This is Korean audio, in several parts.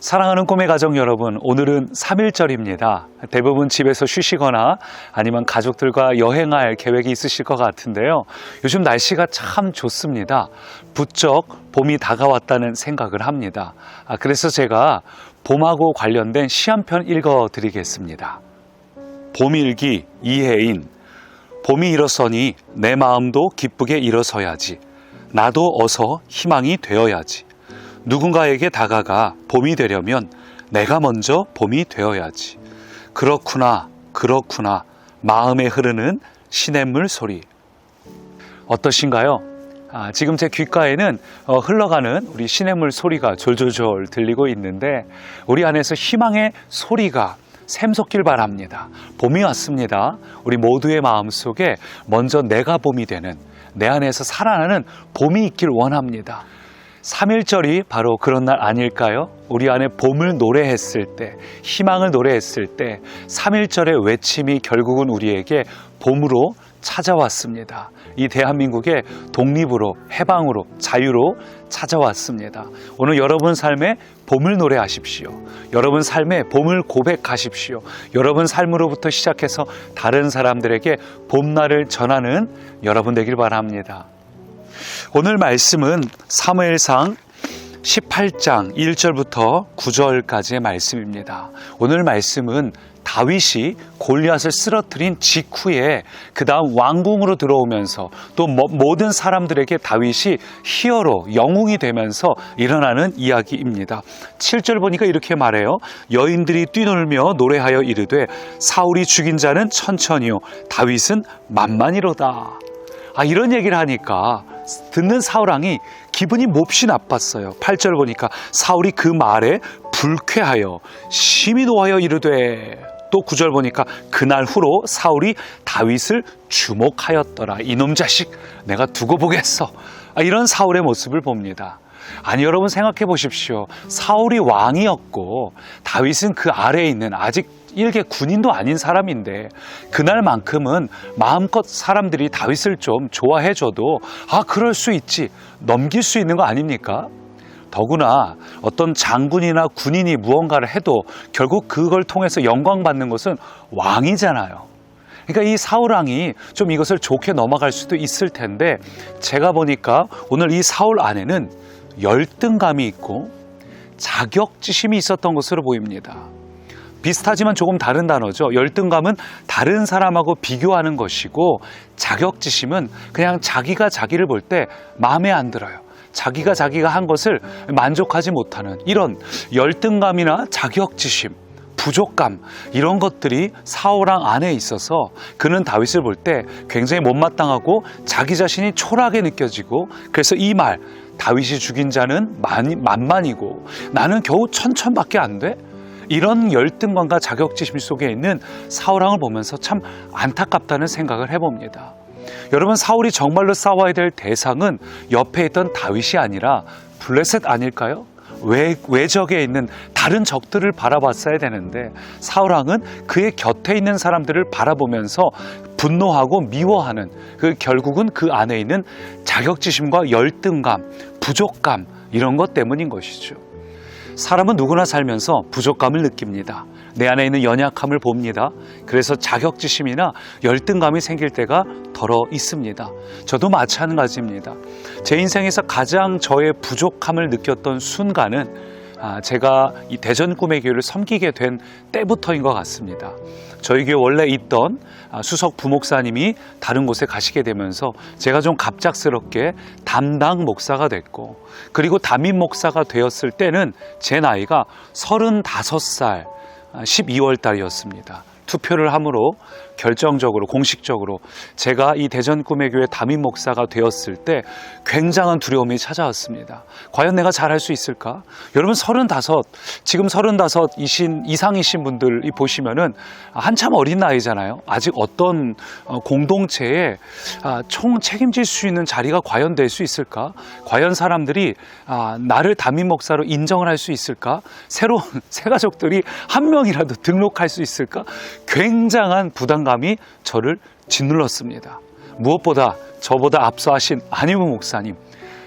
사랑하는 꿈의 가족 여러분, 오늘은 3일절입니다. 대부분 집에서 쉬시거나 아니면 가족들과 여행할 계획이 있으실 것 같은데요. 요즘 날씨가 참 좋습니다. 부쩍 봄이 다가왔다는 생각을 합니다. 아, 그래서 제가 봄하고 관련된 시 한 편 읽어 드리겠습니다. 봄일기 이혜인 봄이 일어서니 내 마음도 기쁘게 일어서야지. 나도 어서 희망이 되어야지. 누군가에게 다가가 봄이 되려면 내가 먼저 봄이 되어야지. 그렇구나, 그렇구나. 마음에 흐르는 시냇물 소리. 어떠신가요? 아, 지금 제 귓가에는 어, 흘러가는 우리 시냇물 소리가 졸졸졸 들리고 있는데 우리 안에서 희망의 소리가 샘솟길 바랍니다. 봄이 왔습니다. 우리 모두의 마음 속에 먼저 내가 봄이 되는 내 안에서 살아나는 봄이 있길 원합니다. 3일절이 바로 그런 날 아닐까요? 우리 안에 봄을 노래했을 때, 희망을 노래했을 때, 3일절의 외침이 결국은 우리에게 봄으로 찾아왔습니다. 이 대한민국의 독립으로, 해방으로, 자유로 찾아왔습니다. 오늘 여러분 삶에 봄을 노래하십시오. 여러분 삶에 봄을 고백하십시오. 여러분 삶으로부터 시작해서 다른 사람들에게 봄날을 전하는 여러분 되길 바랍니다. 오늘 말씀은 사무엘상 18장 1절부터 9절까지의 말씀입니다. 오늘 말씀은 다윗이 골리앗을 쓰러뜨린 직후에 그 다음 왕궁으로 들어오면서 또 모- 모든 사람들에게 다윗이 히어로, 영웅이 되면서 일어나는 이야기입니다. 7절 보니까 이렇게 말해요. 여인들이 뛰놀며 노래하여 이르되 사울이 죽인 자는 천천히요 다윗은 만만이로다. 아, 이런 얘기를 하니까 듣는 사울 왕이 기분이 몹시 나빴어요. 8절 보니까 사울이 그 말에 불쾌하여 심히 노하여 이르되 또 9절 보니까 그날 후로 사울이 다윗을 주목하였더라. 이놈 자식 내가 두고 보겠어. 아, 이런 사울의 모습을 봅니다. 아니 여러분 생각해 보십시오. 사울이 왕이었고 다윗은 그 아래에 있는 아직 일개 군인도 아닌 사람인데 그날만큼은 마음껏 사람들이 다윗을 좀 좋아해줘도 아 그럴 수 있지 넘길 수 있는 거 아닙니까? 더구나 어떤 장군이나 군인이 무언가를 해도 결국 그걸 통해서 영광받는 것은 왕이잖아요. 그러니까 이 사울왕이 좀 이것을 좋게 넘어갈 수도 있을 텐데 제가 보니까 오늘 이 사울 안에는 열등감이 있고 자격지심이 있었던 것으로 보입니다. 비슷하지만 조금 다른 단어죠. 열등감은 다른 사람하고 비교하는 것이고 자격지심은 그냥 자기가 자기를 볼 때 마음에 안 들어요. 자기가 자기가 한 것을 만족하지 못하는 이런 열등감이나 자격지심, 부족감 이런 것들이 사울왕 안에 있어서 그는 다윗을 볼 때 굉장히 못마땅하고 자기 자신이 초라하게 느껴지고 그래서 이 말 다윗이 죽인 자는 만, 만만이고 나는 겨우 천천밖에 안 돼? 이런 열등감과 자격지심 속에 있는 사울왕을 보면서 참 안타깝다는 생각을 해봅니다. 여러분 사울이 정말로 싸워야 될 대상은 옆에 있던 다윗이 아니라 블레셋 아닐까요? 외, 외적에 있는 다른 적들을 바라봤어야 되는데 사울왕은 그의 곁에 있는 사람들을 바라보면서 분노하고 미워하는 그 결국은 그 안에 있는 자격지심과 열등감, 부족감 이런 것 때문인 것이죠. 사람은 누구나 살면서 부족감을 느낍니다. 내 안에 있는 연약함을 봅니다. 그래서 자격지심이나 열등감이 생길 때가 덜어 있습니다. 저도 마찬가지입니다. 제 인생에서 가장 저의 부족함을 느꼈던 순간은 아, 제가 이 대전 꿈의 교회를 섬기게 된 때부터인 것 같습니다. 저희 교회 원래 있던 아, 수석 부목사님이 다른 곳에 가시게 되면서 제가 좀 갑작스럽게 담당 목사가 됐고 그리고 담임 목사가 되었을 때는 제 나이가 35살 12월 달이었습니다. 투표를 함으로 결정적으로 공식적으로 제가 이 대전 꿈의 교회 담임 목사가 되었을 때 굉장한 두려움이 찾아왔습니다. 과연 내가 잘할 수 있을까? 여러분 서른다섯 지금 서른다섯이신 이상이신 분들이 보시면은 한참 어린 나이잖아요. 아직 어떤 어, 공동체에 아, 총 책임질 수 있는 자리가 과연 될 수 있을까? 과연 사람들이 아, 나를 담임 목사로 인정을 할 수 있을까? 새로운 새 가족들이 한 명이라도 등록할 수 있을까? 굉장한 부담감이 저를 짓눌렀습니다. 무엇보다 저보다 앞서하신 안희무 목사님,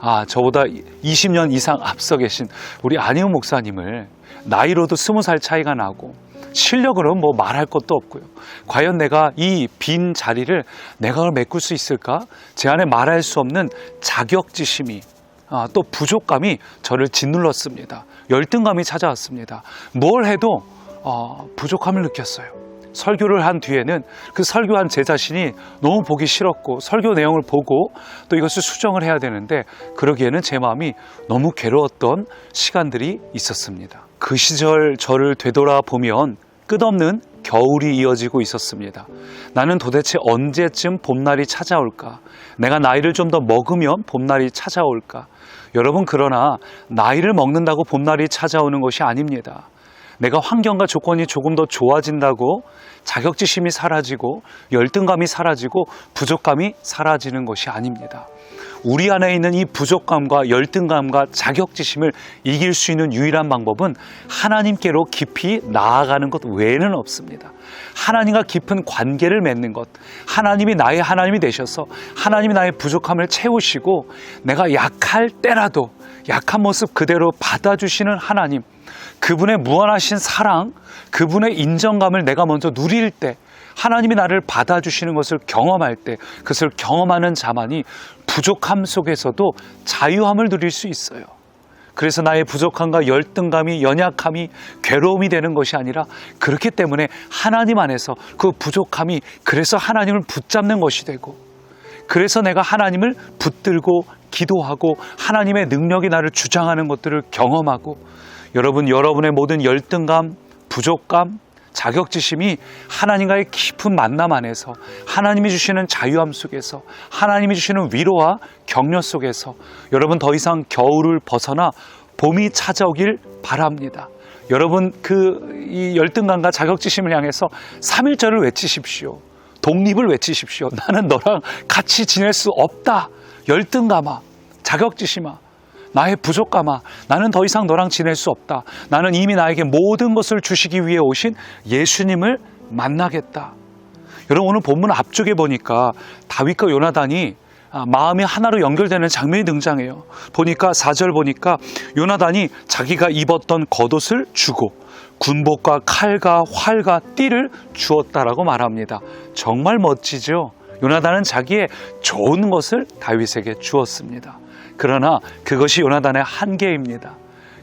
아, 저보다 20년 이상 앞서 계신 우리 안희우 목사님을 나이로도 스무 살 차이가 나고 실력으로 뭐 말할 것도 없고요. 과연 내가 이 빈 자리를 내가 메꿀 수 있을까? 제 안에 말할 수 없는 자격지심이 아, 또 부족감이 저를 짓눌렀습니다. 열등감이 찾아왔습니다. 뭘 해도 어, 부족함을 느꼈어요. 설교를 한 뒤에는 그 설교한 제 자신이 너무 보기 싫었고 설교 내용을 보고 또 이것을 수정을 해야 되는데 그러기에는 제 마음이 너무 괴로웠던 시간들이 있었습니다. 그 시절 저를 되돌아보면 끝없는 겨울이 이어지고 있었습니다. 나는 도대체 언제쯤 봄날이 찾아올까? 내가 나이를 좀 더 먹으면 봄날이 찾아올까? 여러분, 그러나 나이를 먹는다고 봄날이 찾아오는 것이 아닙니다. 내가 환경과 조건이 조금 더 좋아진다고 자격지심이 사라지고 열등감이 사라지고 부족감이 사라지는 것이 아닙니다. 우리 안에 있는 이 부족감과 열등감과 자격지심을 이길 수 있는 유일한 방법은 하나님께로 깊이 나아가는 것 외에는 없습니다. 하나님과 깊은 관계를 맺는 것, 하나님이 나의 하나님이 되셔서 하나님이 나의 부족함을 채우시고 내가 약할 때라도 약한 모습 그대로 받아주시는 하나님, 그분의 무한하신 사랑, 그분의 인정감을 내가 먼저 누릴 때, 하나님이 나를 받아주시는 것을 경험할 때, 그것을 경험하는 자만이 부족함 속에서도 자유함을 누릴 수 있어요. 그래서 나의 부족함과 열등감이 연약함이 괴로움이 되는 것이 아니라 그렇기 때문에 하나님 안에서 그 부족함이 그래서 하나님을 붙잡는 것이 되고 그래서 내가 하나님을 붙들고 기도하고 하나님의 능력이 나를 주장하는 것들을 경험하고 여러분 여러분의 모든 열등감, 부족감, 자격지심이 하나님과의 깊은 만남 안에서 하나님이 주시는 자유함 속에서 하나님이 주시는 위로와 격려 속에서 여러분 더 이상 겨울을 벗어나 봄이 찾아오길 바랍니다. 여러분 그 이 열등감과 자격지심을 향해서 삼일절을 외치십시오. 독립을 외치십시오. 나는 너랑 같이 지낼 수 없다. 열등감아, 자격지심아, 나의 부족감아, 나는 더 이상 너랑 지낼 수 없다. 나는 이미 나에게 모든 것을 주시기 위해 오신 예수님을 만나겠다. 여러분 오늘 본문 앞쪽에 보니까 다윗과 요나단이 아, 마음이 하나로 연결되는 장면이 등장해요. 보니까 4절 보니까 요나단이 자기가 입었던 겉옷을 주고 군복과 칼과 활과 띠를 주었다라고 말합니다. 정말 멋지죠? 요나단은 자기의 좋은 것을 다윗에게 주었습니다. 그러나 그것이 요나단의 한계입니다.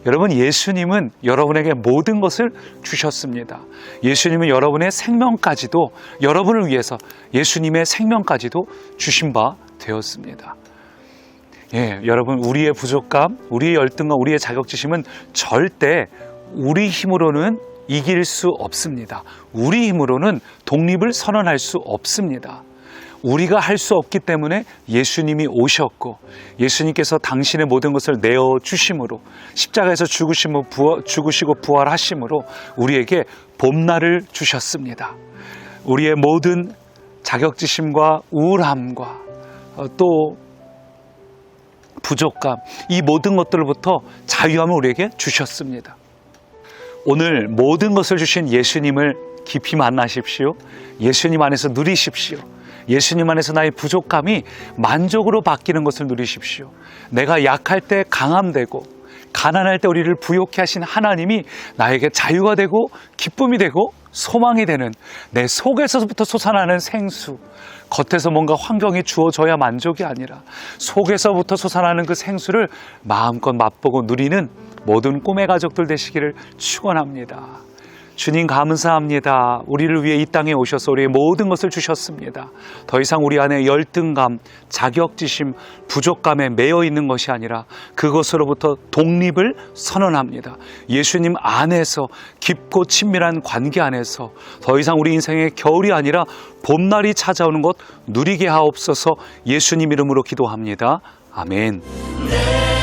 여러분 예수님은 여러분에게 모든 것을 주셨습니다. 예수님은 여러분의 생명까지도 여러분을 위해서 예수님의 생명까지도 주신 바 되었습니다. 예, 여러분 우리의 부족감, 우리의 열등감, 우리의 자격지심은 절대 우리 힘으로는 이길 수 없습니다. 우리 힘으로는 독립을 선언할 수 없습니다. 우리가 할 수 없기 때문에 예수님이 오셨고 예수님께서 당신의 모든 것을 내어 주심으로 십자가에서 죽으심으로 부활, 죽으시고 부활하심으로 우리에게 봄날을 주셨습니다. 우리의 모든 자격지심과 우울함과 어, 또 부족감 이 모든 것들로부터 자유함을 우리에게 주셨습니다. 오늘 모든 것을 주신 예수님을 깊이 만나십시오. 예수님 안에서 누리십시오. 예수님 안에서 나의 부족감이 만족으로 바뀌는 것을 누리십시오. 내가 약할 때 강함되고 가난할 때 우리를 부욕해 하신 하나님이 나에게 자유가 되고 기쁨이 되고 소망이 되는 내 속에서부터 솟아나는 생수. 겉에서 뭔가 환경이 주어져야 만족이 아니라 속에서부터 솟아나는 그 생수를 마음껏 맛보고 누리는 모든 꿈의 가족들 되시기를 축원합니다. 주님 감사합니다. 우리를 위해 이 땅에 오셔서 우리의 모든 것을 주셨습니다. 더 이상 우리 안에 열등감, 자격지심, 부족감에 매여 있는 것이 아니라 그것으로부터 독립을 선언합니다. 예수님 안에서 깊고 친밀한 관계 안에서 더 이상 우리 인생의 겨울이 아니라 봄날이 찾아오는 것 누리게 하옵소서 예수님 이름으로 기도합니다. 아멘. 내가